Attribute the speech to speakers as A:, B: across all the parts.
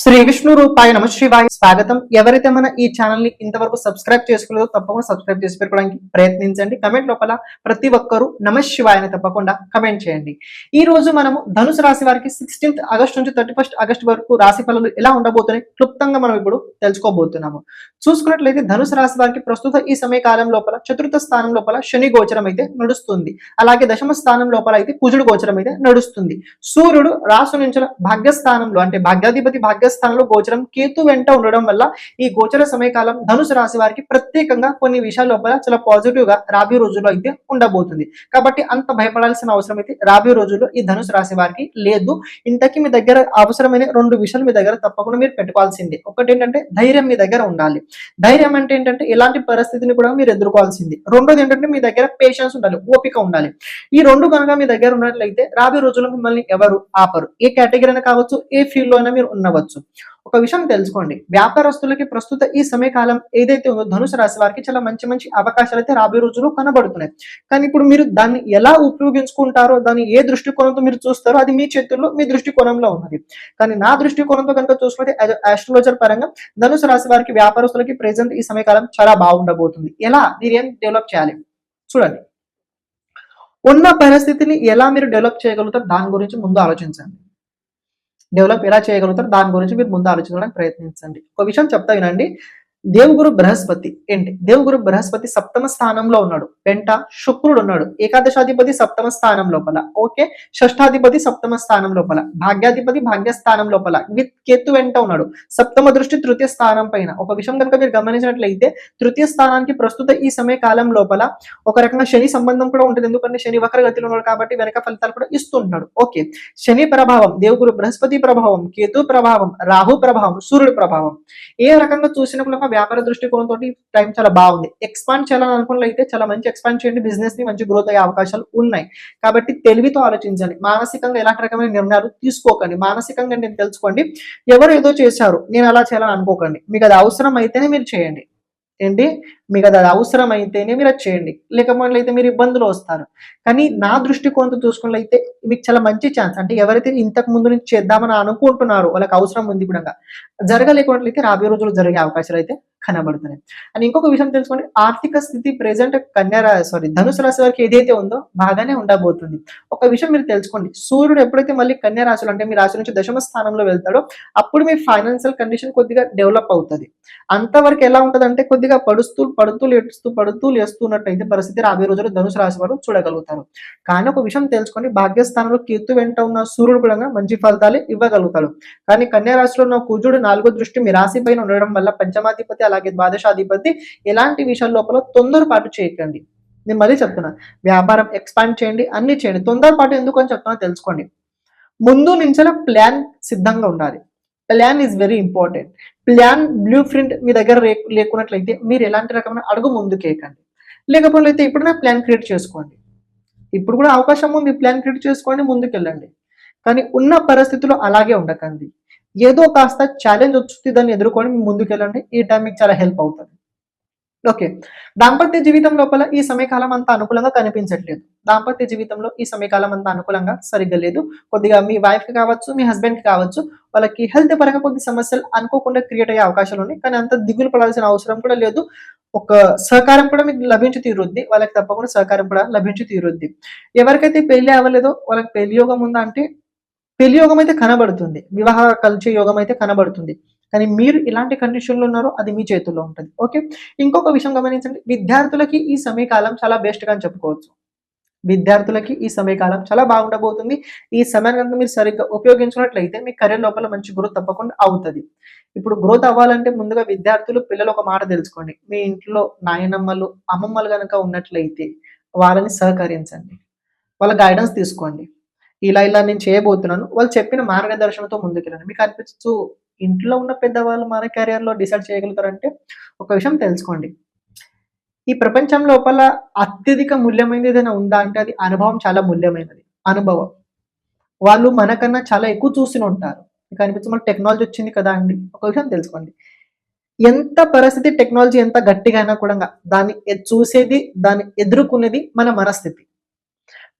A: శ్రీ విష్ణు రూపాయ నమ శివాయ స్వాగతం. ఎవరైతే మన ఈ ఛానల్ని ఇంతవరకు సబ్స్క్రైబ్ చేసుకోలేదో తప్పకుండా సబ్స్క్రైబ్ చేసి పెట్టుకోవడానికి ప్రయత్నించండి. కమెంట్ లోపల ప్రతి ఒక్కరూ నమ శివాయని తప్పకుండా కమెంట్ చేయండి. ఈ రోజు మనము ధనుసు రాశి వారికి సిక్స్టీన్త్ ఆగస్ట్ నుంచి థర్టీ ఫస్ట్ ఆగస్ట్ వరకు రాశి ఫలాలు ఎలా ఉండబోతున్నాయి క్లుప్తంగా మనం ఇప్పుడు తెలుసుకోబోతున్నాము. చూసుకున్నట్లయితే ధనుసు రాశి వారికి ప్రస్తుత ఈ సమయ కాలం లోపల చతుర్థ స్థానం లోపల శని గోచరం అయితే నడుస్తుంది. అలాగే దశమ స్థానం లోపల అయితే కుజుడు గోచరం అయితే నడుస్తుంది. సూర్యుడు రాసు నుంచి భాగ్యస్థానంలో అంటే భాగ్యాధిపతి భాగ్యస్థానంలో గోచరం కేతు వెంట ఉండడం వల్ల ఈ గోచర సమయకాలం ధనుసు రాశి వారికి ప్రత్యేకంగా కొన్ని విషయాల లోపల చాలా పాజిటివ్గా రాబోయే రోజుల్లో అయితే ఉండబోతుంది. కాబట్టి అంత భయపడాల్సిన అవసరం అయితే రాబోయే రోజుల్లో ఈ ధనుసు రాశి వారికి లేదు. ఇంతకీ మీ దగ్గర అవసరమైన రెండు విషయాలు మీ దగ్గర తప్పకుండా మీరు పెట్టుకోవాల్సింది. ఒకటి ఏంటంటే ధైర్యం మీ దగ్గర ఉండాలి. ధైర్యం అంటే ఏంటంటే ఎలాంటి పరిస్థితిని కూడా మీరు ఎదుర్కోవాల్సింది. రెండోది ఏంటంటే మీ దగ్గర పేషెన్స్ ఉండాలి ఓపిక ఉండాలి. ఈ రెండు కనుక మీ దగ్గర ఉన్నట్లయితే రాబోయే రోజుల్లో మిమ్మల్ని ఎవరు ఆపరు. ఏ కేటగిరీ అయినా కావచ్చు ఏ ఫీల్డ్లో అయినా మీరు ఉండవచ్చు. ఒక విషయం తెలుసుకోండి. వ్యాపారస్తులకి ప్రస్తుత ఈ సమయకాలం ఏదైతే ఉందో ధనుసు రాశి వారికి చాలా మంచి మంచి అవకాశాలు అయితే రాబోయే రోజుల్లో కనబడుతున్నాయి. కానీ ఇప్పుడు మీరు దాన్ని ఎలా ఉపయోగించుకుంటారో దాన్ని ఏ దృష్టికోణంతో మీరు చూస్తారో అది మీ చేతుల్లో మీ దృష్టికోణంలో ఉన్నది. కానీ నా దృష్టికోణంతో కనుక చూసుకుంటే ఆస్ట్రాలజర్ పరంగా ధనుసు రాశి వారికి వ్యాపారస్తులకి ప్రెసెంట్ ఈ సమయకాలం చాలా బాగుండబోతుంది. ఎలా? మీరు ఏం డెవలప్ చేయాలి? చూడండి. ఉన్న పరిస్థితిని ఎలా మీరు డెవలప్ చేయగలుగుతారు? దాని గురించి ముందు ఆలోచించండి. డెవలప్ ఎలా చేయగలుగుతారు దాని గురించి మీరు ముందు ఆలోచించడానికి ప్రయత్నించండి. ఒక విషయం చెప్తా వినండి. దేవుగురు బృహస్పతి ఏంటి? దేవుగురు బృహస్పతి సప్తమ స్థానంలో ఉన్నాడు. వెంట శుక్రుడు ఉన్నాడు. ఏకాదశాధిపతి సప్తమ స్థానం లోపల. ఓకే? షష్టాధిపతి సప్తమ స్థానం లోపల. భాగ్యాధిపతి భాగ్యస్థానం లోపల. విత్ కేతు వెంట ఉన్నాడు. సప్తమ దృష్టి తృతీయ స్థానం పైన. ఒక విషయం కనుక మీరు గమనించినట్లయితే తృతీయ స్థానానికి ప్రస్తుత ఈ సమయ కాలం లోపల ఒక రకంగా శని సంబంధం కూడా ఉంటుంది. ఎందుకంటే శని వక్ర గతిలో ఉన్నాడు కాబట్టి వెనక ఫలితాలు కూడా ఇస్తుంటాడు ఓకే? శని ప్రభావం దేవుగురు బృహస్పతి ప్రభావం కేతు ప్రభావం రాహు ప్రభావం సూర్యుడు ప్రభావం. ఏ రకంగా చూసినప్పుడు వ్యాపార దృష్టికోణంతో టైం చాలా బాగుంది. ఎక్స్పాండ్ చేయాలని అనుకున్నట్లయితే చాలా మంచి ఎక్స్పాండ్ చేయండి. బిజినెస్ని మంచి గ్రోత్ అయ్యే అవకాశాలు ఉన్నాయి. కాబట్టి తెలివితో ఆలోచించండి. మానసికంగా ఎలాంటి రకమైన నిర్ణయాలు తీసుకోకండి. మానసికంగా నేను తెలుసుకోండి. ఎవరు ఏదో చేశారు. నేను అలా చేయాలని అనుకోకండి. మీకు అది అవసరం అయితేనే మీరు చేయండి. ఏంటి? మీకు అది అవసరం అయితేనే మీరు అది చేయండి. లేకపోతే మీరు ఇబ్బందులు వస్తారు. కానీ నా దృష్టికోణంతో చూసుకున్నట్లయితే మీకు చాలా మంచి ఛాన్స్ అంటే ఎవరైతే ఇంతకు ముందు నుంచి చేద్దామని అనుకుంటున్నారో వాళ్ళకి అవసరం ఉంది కూడా జరగలేకున్నట్లయితే రాబోయే రోజులు జరిగే అవకాశాలు అయితే కనబడుతున్నాయి. అండ్ ఇంకొక విషయం తెలుసుకోండి ఆర్థిక స్థితి ప్రెసెంట్ కన్యా సారీ ధనుసు రాశి వారికి ఏదైతే ఉందో బాగానే ఉండబోతుంది. ఒక విషయం మీరు తెలుసుకోండి సూర్యుడు ఎప్పుడైతే మళ్ళీ కన్యా రాశులు అంటే మీ రాశి నుంచి దశమ స్థానంలో వెళ్తాడో అప్పుడు మీ ఫైనాన్షియల్ కండిషన్ కొద్దిగా డెవలప్ అవుతుంది. అంతవరకు ఎలా ఉంటుంది అంటే కొద్దిగా పడుస్తూ పడుతూ లేస్తూ పడుతూ లేస్తున్నట్టయితే పరిస్థితి రాబోయే రోజులు ధనుసు రాశి వారు చూడగలుగుతారు. కానీ ఒక విషయం తెలుసుకోండి భాగ్యస్థానంలో కేతు వెంట ఉన్న సూర్యుడు కూడా మంచి ఫలితాలు ఇవ్వగలుగుతాడు. కానీ కన్యా రాశిలో ఉన్న కుజుడు నాలుగో దృష్టి మీ రాశి పైన ఉండడం వల్ల పంచమాధిపతి అలాగే ద్వాదశాధిపతి ఎలాంటి విషయాల లోపల తొందరపాటు చేయకండి. నేను మళ్ళీ చెప్తున్నా వ్యాపారం ఎక్స్పాండ్ చేయండి అన్ని చేయండి. తొందరపాటు ఎందుకు అని చెప్తున్నా తెలుసుకోండి. ముందు నుంచే ప్లాన్ సిద్ధంగా ఉండాలి. Plan is very important plan blueprint మీ దగ్గర లేకున్నట్లయితే మీరు ఎలాంటి రకమైన అడుగు ముందుకేయకండి. లేకపోతే ఇప్పుడైనా ప్లాన్ క్రియేట్ చేసుకోండి. ఇప్పుడు కూడా అవకాశం ఉంది ప్లాన్ క్రియేట్ చేసుకోండి ముందుకెళ్ళండి. కానీ ఉన్న పరిస్థితుల్లో అలాగే ఉండకండి. ఏదో కాస్త ఛాలెంజ్ వచ్చి దాన్ని ఎదుర్కొని ముందుకెళ్ళండి. ఈ టైం మీకు చాలా హెల్ప్ అవుతుంది. ఓకే దాంపత్య జీవితం లోపల ఈ సమయకాలం అంత అనుకూలంగా కనిపించట్లేదు. దాంపత్య జీవితంలో ఈ సమయకాలం అంత అనుకూలంగా సరిగ్గా లేదు. కొద్దిగా మీ వైఫ్కి కావచ్చు మీ హస్బెండ్కి కావచ్చు వాళ్ళకి హెల్త్ పరంగా కొద్ది సమస్యలు అనుకోకుండా క్రియేట్ అయ్యే అవకాశాలు ఉన్నాయి. కానీ అంత దిగులు పడాల్సిన అవసరం కూడా లేదు. ఒక సహకారం కూడా మీకు లభించి తీరుద్ది. వాళ్ళకి తప్పకుండా సహకారం కూడా లభించి తీరుద్ది. ఎవరికైతే పెళ్ళి అవ్వలేదో వాళ్ళకి పెళ్ళి యోగం ఉందా అంటే యోగం అయితే కనబడుతుంది. వివాహ కలిసే యోగం అయితే కనబడుతుంది. కానీ మీరు ఇలాంటి కండిషన్లో ఉన్నారో అది మీ చేతుల్లో ఉంటుంది. ఓకే? ఇంకొక విషయం గమనించండి. విద్యార్థులకి ఈ సమయకాలం చాలా బెస్ట్గా అని చెప్పుకోవచ్చు. విద్యార్థులకి ఈ సమయకాలం చాలా బాగుండబోతుంది. ఈ సమయాన్ని కనుక మీరు సరిగ్గా ఉపయోగించినట్లయితే మీ కెరీర్ లోపల మంచి గ్రోత్ తప్పకుండా అవుతుంది. ఇప్పుడు గ్రోత్ అవ్వాలంటే ముందుగా విద్యార్థులు పిల్లలు ఒక మాట తెలుసుకోండి. మీ ఇంట్లో నాయనమ్మలు అమ్మమ్మలు కనుక ఉన్నట్లయితే వాళ్ళని సహకరించండి. వాళ్ళ గైడెన్స్ తీసుకోండి. ఇలా ఇలా నేను చేయబోతున్నాను. వాళ్ళు చెప్పిన మార్గదర్శనంతో ముందుకెళ్ళాను మీకు అనిపించచ్చు ఇంట్లో ఉన్న పెద్దవాళ్ళు మన కెరియర్లో డిసైడ్ చేయగలుగుతారంటే ఒక విషయం తెలుసుకోండి. ఈ ప్రపంచం లోపల అత్యధిక మూల్యమైనది ఏదైనా ఉందా అంటే అది అనుభవం చాలా మూల్యమైనది. అనుభవం. వాళ్ళు మనకన్నా చాలా ఎక్కువ చూసి ఉంటారు. మీకు అనిపించి మన టెక్నాలజీ వచ్చింది కదా అండి. ఒక విషయం తెలుసుకోండి. ఎంత పరిస్థితి టెక్నాలజీ ఎంత గట్టిగా అయినా కూడా దాన్ని చూసేది దాన్ని ఎదుర్కొనేది మన మనస్థితి.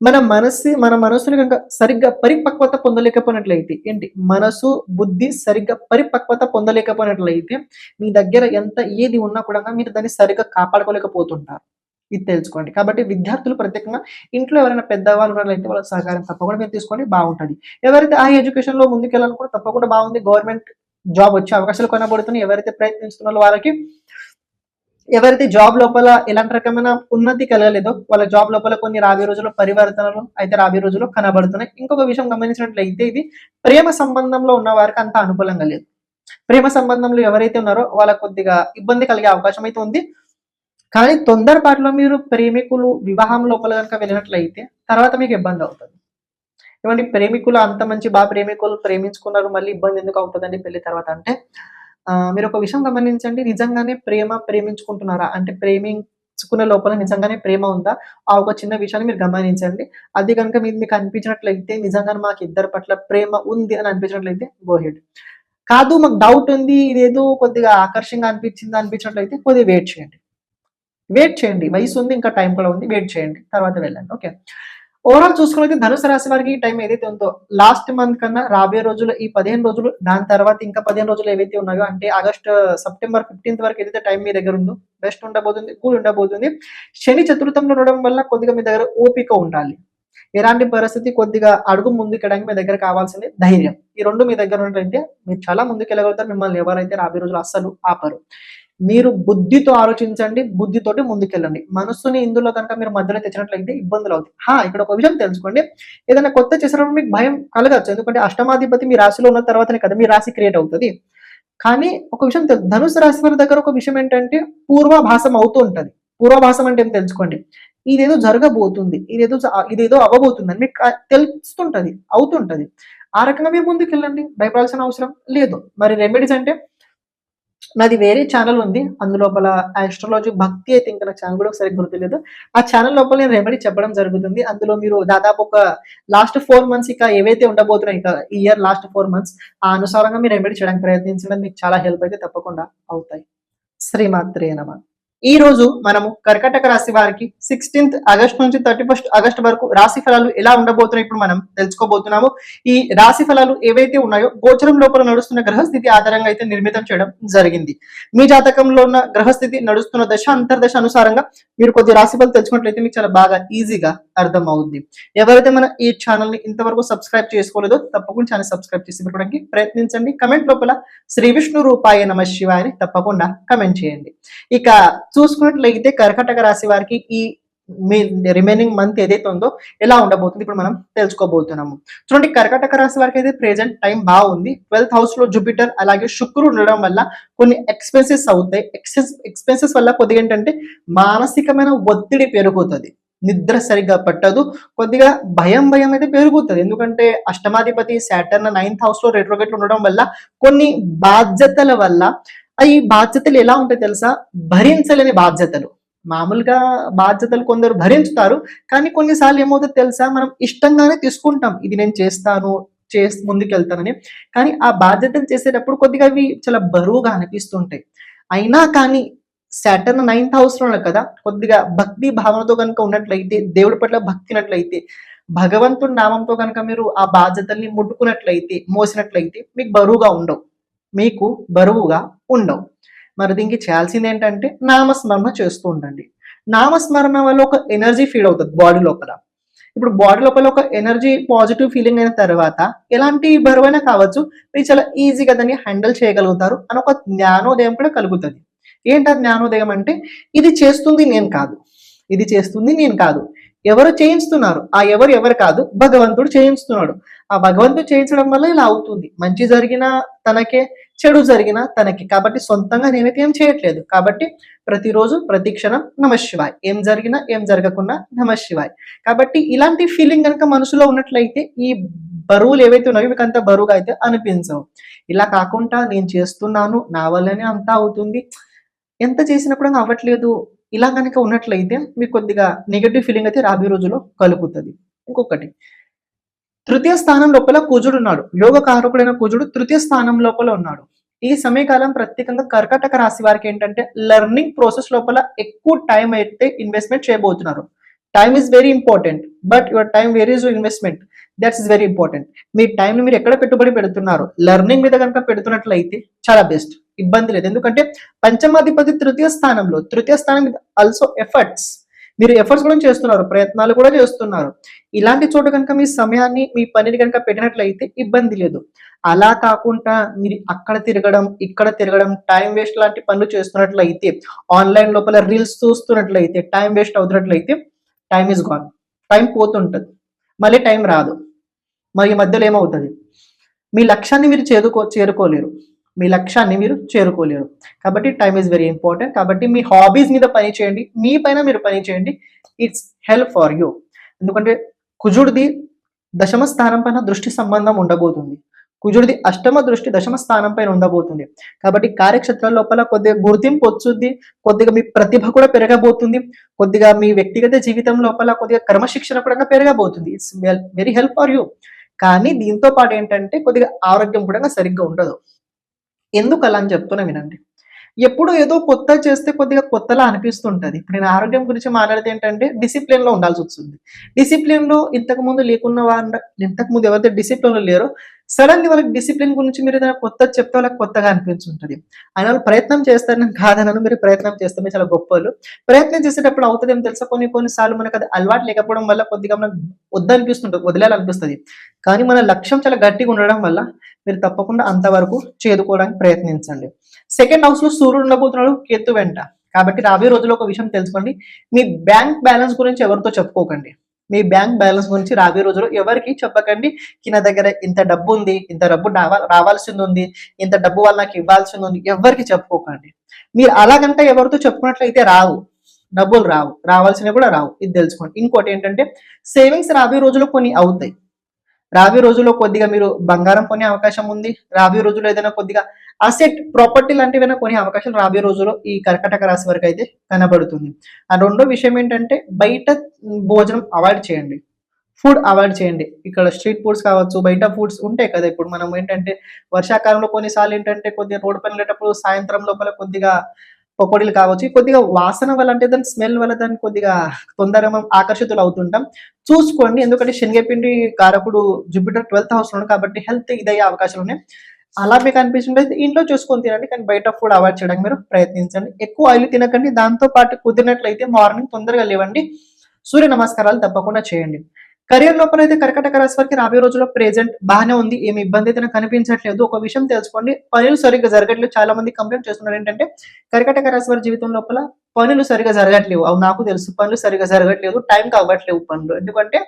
A: మన మనసు మన మనసును కనుక సరిగ్గా పరిపక్వత పొందలేకపోయినట్లయితే ఏంటి? మనసు బుద్ధి సరిగ్గా పరిపక్వత పొందలేకపోయినట్లయితే మీ దగ్గర ఎంత ఏది ఉన్నా కూడా మీరు దాన్ని సరిగ్గా కాపాడుకోలేకపోతుంటారు. ఇది తెలుసుకోండి. కాబట్టి విద్యార్థులు ప్రత్యేకంగా ఇంట్లో ఎవరైనా పెద్దవాళ్ళు ఉన్నట్లయితే వాళ్ళ సహకారం తప్పకుండా మీరు తీసుకోండి బాగుంటుంది. ఎవరైతే ఆ ఎడ్యుకేషన్లో ముందుకెళ్ళాలనుకుంటే తప్పకుండా బాగుంది. గవర్నమెంట్ జాబ్ వచ్చే అవకాశాలు కొనబడుతున్నాయి. ఎవరైతే ప్రయత్నిస్తున్నారో వాళ్ళకి ఎవరైతే జాబ్ లోపల ఎలాంటి రకమైన ఉన్నతి కలగలేదో వాళ్ళ జాబ్ లోపల కొన్ని రాబోయే రోజుల్లో పరివర్తనలు అయితే రాబోయే రోజుల్లో కనబడుతున్నాయి. ఇంకొక విషయం గమనించినట్లయితే ఇది ప్రేమ సంబంధంలో ఉన్న వారికి అంత అనుకూలంగా లేదు. ప్రేమ సంబంధంలో ఎవరైతే ఉన్నారో వాళ్ళకి కొద్దిగా ఇబ్బంది కలిగే అవకాశం అయితే ఉంది. కానీ తొందరపాటులో మీరు ప్రేమికులు వివాహం లోపల కనుక వెళ్ళినట్లయితే తర్వాత మీకు ఇబ్బంది అవుతుంది. ఏమంటే ప్రేమికులు అంత మంచి బాగా ప్రేమికులు ప్రేమించుకున్నారు మళ్ళీ ఇబ్బంది ఎందుకు అవుతుందండి పెళ్ళి తర్వాత అంటే? మీరు ఒక విషయం గమనించండి. నిజంగానే ప్రేమ ప్రేమించుకుంటున్నారా? అంటే ప్రేమించుకున్న లోపల నిజంగానే ప్రేమ ఉందా? ఆ ఒక చిన్న విషయాన్ని మీరు గమనించండి. అది కనుక మీరు మీకు అనిపించినట్లయితే నిజంగానే మాకు ఇద్దరి పట్ల ప్రేమ ఉంది అని అనిపించినట్లయితే గోహెడ్ కాదు మాకు డౌట్ ఉంది ఇదేదో కొద్దిగా ఆకర్షంగా అనిపించింది అనిపించినట్లయితే కొద్దిగా వెయిట్ చేయండి. వెయిట్ చేయండి. వయసు ఉంది ఇంకా టైం కూడా ఉంది. వెయిట్ చేయండి. తర్వాత వెళ్ళండి. ఓకే. ఓవరాల్ చూసుకున్నైతే ధనుసు రాశి వారికి ఈ టైం ఏదైతే ఉందో లాస్ట్ మంత్ కన్నా రాబోయే రోజులు ఈ పదిహేను రోజులు దాని తర్వాత ఇంకా పదిహేను రోజులు ఏవైతే ఉన్నాయో అంటే ఆగస్ట్ సెప్టెంబర్ ఫిఫ్టీన్త్ వరకు ఏదైతే టైం మీ దగ్గర ఉందో బెస్ట్ ఉండబోతుంది కూల్ ఉండబోతుంది. శని చతుర్థంలో ఉండడం వల్ల కొద్దిగా మీ దగ్గర ఓపిక ఉండాలి. ఎలాంటి పరిస్థితి కొద్దిగా అడుగు ముందుకెళ్ళడానికి మీ దగ్గర కావాల్సింది ధైర్యం. ఈ రెండు మీ దగ్గర ఉన్నట్లయితే మీరు చాలా ముందుకెళ్ళగలుగుతారు మిమ్మల్ని ఎవరైతే రాబోయే రోజులు అస్సలు ఆపరు. మీరు బుద్ధితో ఆలోచించండి బుద్ధితోటి ముందుకెళ్ళండి. మనస్సుని ఇందులో కనుక మీరు మధ్యలో తెచ్చినట్లయితే ఇబ్బందులు అవుతాయి. హా ఇక్కడ ఒక విషయం తెలుసుకోండి. ఏదైనా కొత్త చేసినప్పుడు మీకు భయం కలగచ్చు. ఎందుకంటే అష్టమాధిపతి మీ రాశిలో ఉన్న తర్వాతనే కదా మీ రాశి క్రియేట్ అవుతుంది. కానీ ఒక విషయం తెలుసు ధనుసు రాశి వారి దగ్గర ఒక విషయం ఏంటంటే పూర్వాభాసం అవుతూ ఉంటుంది. పూర్వాభాసం అంటే ఏం తెలుసుకోండి? ఇదేదో జరగబోతుంది ఇదేదో ఇదేదో అవ్వబోతుంది అని మీకు తెలుస్తుంటది అవుతుంటది. ఆ రకంగా మీరు ముందుకు వెళ్ళండి భయపడాల్సిన అవసరం లేదు. మరి రెమెడీస్ అంటే నాది వేరే ఛానల్ ఉంది. అందులోపల ఆస్ట్రాలజీ భక్తి అయితే ఇంకా నా ఛానల్ కూడా ఒకసారి గుర్తులేదు. ఆ ఛానల్ లోపల నేను రెమెడీ చెప్పడం జరుగుతుంది. అందులో మీరు దాదాపు ఒక లాస్ట్ ఫోర్ మంత్స్ ఇక ఏవైతే ఉండబోతున్నాయి ఇక ఇయర్ లాస్ట్ ఫోర్ మంత్స్ ఆ అనుసారంగా మీరు రెమెడీ చేయడానికి ప్రయత్నించడం మీకు చాలా హెల్ప్ అయితే తప్పకుండా అవుతాయి. శ్రీమాత్రే నమ. ఈ రోజు మనము కర్కటక రాశి వారికి సిక్స్టీన్త్ ఆగస్ట్ నుంచి థర్టీ ఫస్ట్ ఆగస్ట్ వరకు రాశి ఫలాలు ఎలా ఉండబోతున్నాయి ఇప్పుడు మనం తెలుసుకోబోతున్నాము. ఈ రాశి ఫలాలు ఏవైతే ఉన్నాయో గోచరం లోపల నడుస్తున్న గ్రహస్థితి ఆధారంగా అయితే నిర్మితం చేయడం జరిగింది. మీ జాతకంలో ఉన్న గ్రహస్థితి నడుస్తున్న దశ అంతర్దశ అనుసారంగా మీరు కొద్ది రాశి ఫలాలు తెలుసుకున్నట్లయితే మీకు చాలా బాగా ఈజీగా అర్థం అవుద్ది ఎవరైతే మన ఈ ఛానల్ని ఇంతవరకు సబ్స్క్రైబ్ చేసుకోలేదో తప్పకుండా ఛానల్ సబ్స్క్రైబ్ చేసి పెట్టుకోవడానికి ప్రయత్నించండి. కమెంట్ లోపల శ్రీ విష్ణు రూపాయ నమ శివాయని తప్పకుండా కమెంట్ చేయండి. ఇక చూసుకున్నట్లయితే కర్కటక రాశి వారికి ఈ మీ రిమైనింగ్ మంత్ ఏదైతే ఉందో ఎలా ఉండబోతుంది? ఇప్పుడు మనం తెలుసుకోబోతున్నాము. చూడండి కర్కటక రాశి వారికి అయితే ప్రెజెంట్ టైం బాగుంది. ట్వెల్త్ హౌస్లో జూపిటర్ అలాగే శుక్రుడు ఉండడం వల్ల కొన్ని ఎక్స్పెన్సెస్ అవుతాయి. ఎక్సెస్ ఎక్స్పెన్సెస్ వల్ల కొద్దిగా ఏంటంటే మానసికమైన ఒత్తిడి పెరుగుతుంది. నిద్ర సరిగ్గా పట్టదు. కొద్దిగా భయం భయం అయితే పెరుగుతుంది. ఎందుకంటే అష్టమాధిపతి సాటర్న్ నైన్త్ హౌస్లో రెట్రోగేట్లు ఉండడం వల్ల కొన్ని బాధ్యతల వల్ల ఈ బాధ్యతలు ఎలా ఉంటాయి తెలుసా? భరించలేని బాధ్యతలు. మామూలుగా బాధ్యతలు కొందరు భరించుతారు కానీ కొన్నిసార్లు ఏమవుతుందో తెలుసా? మనం ఇష్టంగానే తీసుకుంటాం. ఇది నేను చేస్తాను చేసి ముందుకెళ్తానని. కానీ ఆ బాధ్యతలు చేసేటప్పుడు కొద్దిగా అవి చాలా బరువుగా అనిపిస్తుంటాయి. అయినా కానీ సాటర్న్ నైన్త్ హౌస్లో కదా? కొద్దిగా భక్తి భావనతో కనుక ఉన్నట్లయితే దేవుడి పట్ల భక్తినట్లయితే భగవంతుడి నామంతో కనుక మీరు ఆ బాధ్యతల్ని ముట్టుకున్నట్లయితే మోసినట్లయితే మీకు బరువుగా ఉండవు. మీకు బరువుగా ఉండవు. మరి దీనికి చేయాల్సింది ఏంటంటే నామస్మరణ చేస్తూ ఉండండి. నామస్మరణ వల్ల ఒక ఎనర్జీ ఫీల్ అవుతుంది బాడీ లోపల. ఇప్పుడు బాడీ లోపల ఒక ఎనర్జీ పాజిటివ్ ఫీలింగ్ అయిన తర్వాత ఎలాంటి బరువైనా కావచ్చు మీరు చాలా ఈజీగా దాన్ని హ్యాండిల్ చేయగలుగుతారు అని ఒక జ్ఞానోదయం కూడా కలుగుతుంది. ఏంటి జ్ఞానోదయం అంటే ఇది చేస్తుంది నేను కాదు. ఇది చేస్తుంది నేను కాదు. ఎవరు చేయిస్తున్నారు ఆ ఎవరు ఎవరు కాదు. భగవంతుడు చేయిస్తున్నాడు ఆ భగవంతుడు చేయించడం వల్ల ఇలా అవుతుంది. మంచి జరిగినా తనకే చెడు జరిగినా తనకి. కాబట్టి సొంతంగా నేనైతే ఏం చేయట్లేదు. కాబట్టి ప్రతిరోజు ప్రతి క్షణం నమశివాయ్ ఏం జరిగినా ఏం జరగకున్నా నమశివాయ్ కాబట్టి ఇలాంటి ఫీలింగ్ కనుక మనసులో ఉన్నట్లయితే ఈ బరువులు ఏవైతే ఉన్నాయో మీకు అంత బరువుగా అయితే అనిపించవు. ఇలా కాకుండా నేను చేస్తున్నాను నా వల్లనే అంతా అవుతుంది. ఎంత చేసినా కూడా అవ్వట్లేదు. ఇలా కనుక ఉన్నట్లయితే మీకు కొద్దిగా నెగటివ్ ఫీలింగ్ అయితే రాబోయే రోజులో కలుగుతుంది. ఇంకొకటి తృతీయ స్థానం లోపల కుజుడు ఉన్నాడు. యోగ కారకుడైన కుజుడు తృతీయ స్థానం లోపల ఉన్నాడు. ఈ సమయకాలం ప్రత్యేకంగా కర్కాటక రాశి వారికి ఏంటంటే లెర్నింగ్ ప్రాసెస్ లోపల ఎక్కువ టైం అయితే ఇన్వెస్ట్మెంట్ చేయబోతున్నారు. Time is very important but your time where is investment that's is very important మీ టైంని మీరు ఎక్కడ పెట్టుబడి పెడుతున్నారు? లెర్నింగ్ మీద కనుక పెడుతున్నట్లయితే చాలా బెస్ట్ ఇబ్బంది లేదు. ఎందుకంటే పంచమాధిపతి తృతీయ స్థానంలో తృతీయ స్థానం ఆల్సో ఎఫర్ట్స్ మీరు ఎఫర్ట్స్ కూడా చేస్తున్నారు ప్రయత్నాలు కూడా చేస్తున్నారు. ఇలాంటి చోట కనుక మీ సమయాన్ని మీ పనిని కనుక పెట్టినట్లయితే ఇబ్బంది లేదు. అలా కాకుండా మీరు అక్కడ తిరగడం ఇక్కడ తిరగడం టైం వేస్ట్ లాంటి పనులు చేస్తున్నట్లయితే ఆన్లైన్ లోపల రీల్స్ చూస్తున్నట్లయితే టైం వేస్ట్ అవుతున్నట్లయితే టైం ఇస్ గాన్ టైం పోతుంటుంది. మళ్ళీ టైం రాదు. మరి ఈ మధ్యలో ఏమవుతుంది? మీ లక్ష్యాన్ని మీరు చేరుకో చేరుకోలేరు. మీ లక్ష్యాన్ని మీరు చేరుకోలేరు. కాబట్టి టైం ఈజ్ వెరీ ఇంపార్టెంట్ కాబట్టి మీ హాబీస్ మీద పని చేయండి. మీ పైన మీరు పని చేయండి. ఇట్స్ హెల్ప్ ఫర్ యూ ఎందుకంటే కుజుడిది దశమ స్థానం పైన దృష్టి సంబంధం ఉండబోతుంది. కుజుడిది అష్టమ దృష్టి దశమ స్థానం పైన ఉండబోతుంది. కాబట్టి కార్యక్షేత్రాల లోపల కొద్దిగా గుర్తింపు వచ్చుద్ది. కొద్దిగా మీ ప్రతిభ కూడా పెరగబోతుంది. కొద్దిగా మీ వ్యక్తిగత జీవితం లోపల కొద్దిగా క్రమశిక్షణ కూడా పెరగబోతుంది. It's very help for you కానీ దీంతో పాటు ఏంటంటే కొద్దిగా ఆరోగ్యం కూడా సరిగ్గా ఉండదు. ఎందుకు అలా అని చెప్తున్నా వినండి. ఎప్పుడు ఏదో కొత్త చేస్తే కొద్దిగా కొత్తలా అనిపిస్తుంటది. ఇప్పుడు నేను ఆరోగ్యం గురించి మాట్లాడితే ఏంటంటే డిసిప్లిన్లో ఉండాల్సి వస్తుంది. డిసిప్లిన్లో ఇంతకు ముందు లేకున్న వారు ఇంతకు ముందు ఎవరైతే డిసిప్లిన్లో లేరో సడన్లీ వాళ్ళకి డిసిప్లిన్ గురించి మీరు ఏదైనా కొత్త చెప్తే వాళ్ళకి కొత్తగా అనిపించుంటుంది. ఆయన వాళ్ళు ప్రయత్నం చేస్తారని కాదనను మీరు ప్రయత్నం చేస్తే మీరు చాలా గొప్పలు ప్రయత్నం చేసేటప్పుడు అవుతుందేమో తెలుసా? కొన్ని కొన్నిసార్లు మనకు అది అలవాటు లేకపోవడం వల్ల కొద్దిగా మనకు వద్దనిపిస్తుంటుంది వదిలేయాలనిపిస్తుంది. కానీ మన లక్ష్యం చాలా గట్టిగా ఉండడం వల్ల మీరు తప్పకుండా అంతవరకు చేరుకోవడానికి ప్రయత్నించండి. సెకండ్ హౌస్లో సూర్యుడు ఉండబోతున్నాడు కేతు వెంట. కాబట్టి రాబోయే రోజుల్లో ఒక విషయం తెలుసుకోండి. మీ బ్యాంక్ బ్యాలెన్స్ గురించి ఎవరితో చెప్పుకోకండి. మీ బ్యాంక్ బ్యాలెన్స్ గురించి రాబోయే రోజుల్లో ఎవరికి చెప్పకండి. కింద నా దగ్గర ఇంత డబ్బు ఉంది ఇంత డబ్బు రావాల్సింది ఉంది ఇంత డబ్బు వాళ్ళు నాకు ఇవ్వాల్సింది ఉంది ఎవరికి చెప్పుకోకండి. మీరు అలాగంటే ఎవరితో చెప్పుకున్నట్లయితే రావు. డబ్బులు రావు. రావాల్సినవి కూడా రావు. ఇది తెలుసుకోండి. ఇంకోటి ఏంటంటే సేవింగ్స్ రాబోయే రోజులు కొన్ని అవుతాయి. రాబోయే రోజుల్లో కొద్దిగా మీరు బంగారం కొనే అవకాశం ఉంది. రాబోయే రోజుల్లో ఏదైనా కొద్దిగా అసెట్ ప్రాపర్టీ లాంటివి కొనే అవకాశం రాబోయే రోజుల్లో ఈ కర్కటక రాశి వరకు అయితే కనబడుతుంది. ఆ రెండో విషయం ఏంటంటే బయట భోజనం అవాయిడ్ చేయండి. ఫుడ్ అవాయిడ్ చేయండి. ఇక్కడ స్ట్రీట్ ఫుడ్స్ కావచ్చు బయట ఫుడ్స్ ఉంటాయి కదా. ఇప్పుడు మనం ఏంటంటే వర్షాకాలంలో కొన్నిసార్లు ఏంటంటే కొద్దిగా రోడ్డు పని వెళ్ళేటప్పుడు సాయంత్రం లోపల కొద్దిగా పకోడీలు కావచ్చు. కొద్దిగా వాసన వల్ల అంటే దాని స్మెల్ వల్ల దాన్ని కొద్దిగా తొందరగా మనం ఆకర్షితులు అవుతుంటాం చూసుకోండి. ఎందుకంటే శనగపిండి కారకుడు జూపిటర్ ట్వెల్త్ హౌస్ ఉన్నాడు కాబట్టి హెల్త్ ఇదయ్యే అవకాశాలు ఉన్నాయి. అలా మీకు అనిపిస్తుంటే ఇంట్లో చూసుకొని తినండి. కానీ బయట ఫుడ్ అవాయిడ్ చేయడానికి మీరు ప్రయత్నించండి. ఎక్కువ ఆయిల్ తినకండి. దాంతో పాటు కుదిరినట్లయితే మార్నింగ్ తొందరగా లేవండి. సూర్య నమస్కారాలు తప్పకుండా చేయండి. కెరియర్ లోపల అయితే కర్కటక రాశి వారికి రాబోయే రోజుల్లో ప్రెజెంట్ బాగానే ఉంది. ఏమి ఇబ్బంది అయితే నాకు కనిపించట్లేదు. ఒక విషయం తెలుసుకోండి. పనులు సరిగ్గా జరగట్లేదు. చాలా మంది కంప్లైంట్ చేస్తున్నారు ఏంటంటే కర్కటక రాశి వారి జీవితం లోపల పనులు సరిగా జరగట్లేవు. అవి నాకు తెలుసు. పనులు సరిగా జరగట్లేదు. టైం అవ్వట్లేవు పనులు. ఎందుకంటే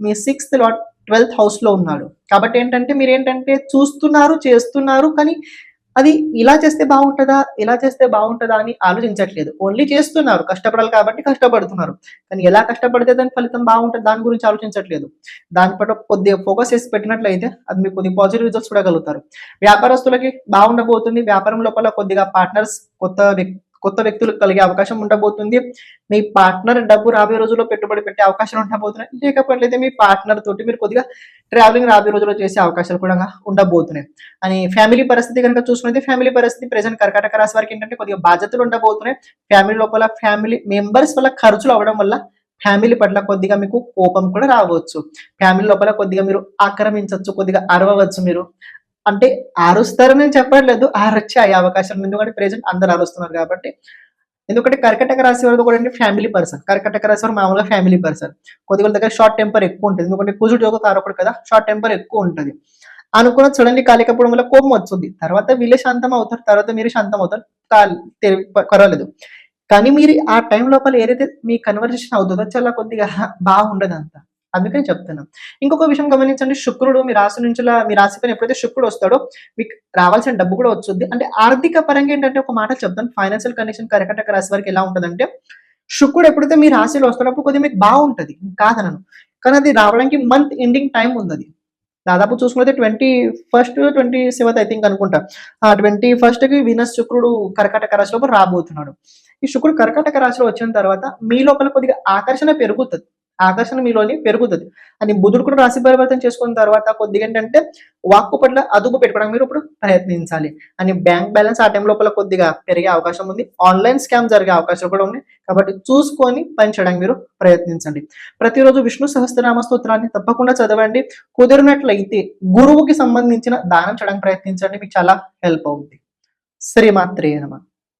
A: మీ సిక్స్త్ లాట్ ట్వెల్త్ హౌస్లో ఉన్నాడు. కాబట్టి ఏంటంటే మీరు ఏంటంటే చూస్తున్నారు చేస్తున్నారు కానీ అది ఇలా చేస్తే బాగుంటుందా? ఇలా చేస్తే బాగుంటుందా అని ఆలోచించట్లేదు. ఓన్లీ చేస్తున్నారు. కష్టపడాలి కాబట్టి కష్టపడుతున్నారు. కానీ ఎలా కష్టపడితే దాని ఫలితం బాగుంటుంది దాని గురించి ఆలోచించట్లేదు. దాని పట్ల కొద్దిగా ఫోకస్ చేసి పెట్టినట్లయితే అది మీకు కొద్ది పాజిటివ్ రిజల్ట్స్ చూడగలుగుతారు వ్యాపారస్తులకి బాగుండబోతుంది. వ్యాపారం లోపల కొద్దిగా పార్ట్నర్స్ కొత్త కొత్త వ్యక్తులకు కలిగే అవకాశం ఉండబోతుంది. మీ పార్ట్నర్ డబ్బు రాబోయే రోజుల్లో పెట్టుబడి పెట్టే అవకాశాలు ఉండబోతున్నాయి. లేకపోతే మీ పార్ట్నర్ తోటి మీరు కొద్దిగా ట్రావెలింగ్ రాబోయే రోజుల్లో చేసే అవకాశాలు కూడా ఉండబోతున్నాయి. అని ఫ్యామిలీ పరిస్థితి కనుక చూసుకుంటే ఫ్యామిలీ పరిస్థితి ప్రెసెంట్ కర్కాటక రాశి వారికి ఏంటంటే కొద్దిగా బాధ్యతలు ఉండబోతున్నాయి. ఫ్యామిలీ లోపల ఫ్యామిలీ మెంబర్స్ వల్ల ఖర్చులు అవ్వడం వల్ల ఫ్యామిలీ పట్ల కొద్దిగా మీకు కోపం కూడా రావచ్చు. ఫ్యామిలీ లోపల కొద్దిగా మీరు ఆక్రమించవచ్చు కొద్దిగా అరవవచ్చు మీరు. అంటే అరుస్తారని చెప్పట్లేదు అరొచ్చే అయ్యే అవకాశం ఎందుకంటే ప్రెసెంట్ అందరు అరుస్తున్నారు కాబట్టి. ఎందుకంటే కర్కటక రాశి వారు కూడా ఫ్యామిలీ పర్సన్ కర్కటక రాశి వారు మామూలుగా ఫ్యామిలీ పర్సన్ కొద్దిగా దగ్గర షార్ట్ టెంపర్ ఎక్కువ ఉంటుంది. ఎందుకంటే కుజుడు యోగ కారకుడు కదా షార్ట్ టెంపర్ ఎక్కువ ఉంటుంది. అనుకున్న సడన్లీ కాలేకపోవడం వల్ల కోపం వస్తుంది. తర్వాత వీళ్ళే శాంతం అవుతారు తర్వాత మీరు శాంతం అవుతారు కరవలేదు కానీ మీరు ఆ టైం లోపల ఏదైతే మీ కన్వర్జేషన్ అవుతుందో చాలా కొద్దిగా బాగుండదు అంత అందుకని చెప్తున్నాం. ఇంకొక విషయం గమనించండి. శుక్రుడు మీ రాశి నుంచి మీ రాశి పైన ఎప్పుడైతే శుక్రుడు వస్తాడో మీకు రావాల్సిన డబ్బు కూడా వచ్చుద్ది. అంటే ఆర్థిక పరంగా ఏంటంటే ఒక మాట చెప్తాను. ఫైనాన్షియల్ కండిషన్ కర్కటక రాశి వారికి ఎలా ఉంటుందంటే శుక్రుడు ఎప్పుడైతే మీ రాశిలో వస్తున్నప్పుడు కొద్దిగా మీకు బాగుంటది. కాదనను. కానీ అది రావడానికి మంత్ ఎండింగ్ టైం ఉంది అది దాదాపు చూసుకుంటే twenty first twenty seventh I think అనుకుంటా. ఆ ట్వంటీ ఫస్ట్కి వీనస్ శుక్రుడు కర్కాటక రాశిలో రాబోతున్నాడు. ఈ శుక్రుడు కర్కాటక రాశిలో వచ్చిన తర్వాత మీ లోపల కొద్దిగా ఆకర్షణ పెరుగుతుంది. ఆకర్షణ మీలోని పెరుగుతుంది. అని బుధుడు కూడా రాశి పరివర్తన చేసుకున్న తర్వాత కొద్దిగా ఏంటంటే వాక్కు పట్ల అదుపు పెట్టుకోవడానికి మీరు ఇప్పుడు ప్రయత్నించాలి. అని బ్యాంక్ బ్యాలెన్స్ ఆ టైం లోపల కొద్దిగా పెరిగే అవకాశం ఉంది. ఆన్లైన్ స్కామ్ జరిగే అవకాశం కూడా ఉంది కాబట్టి చూసుకొని పని చేయడానికి మీరు ప్రయత్నించండి. ప్రతిరోజు విష్ణు సహస్రనామ స్తోత్రాన్ని తప్పకుండా చదవండి. కుదిరినట్లయితే గురువుకి సంబంధించిన దానం చేయడానికి ప్రయత్నించండి. మీకు చాలా హెల్ప్ అవుతుంది శ్రీమాత్రే నమ.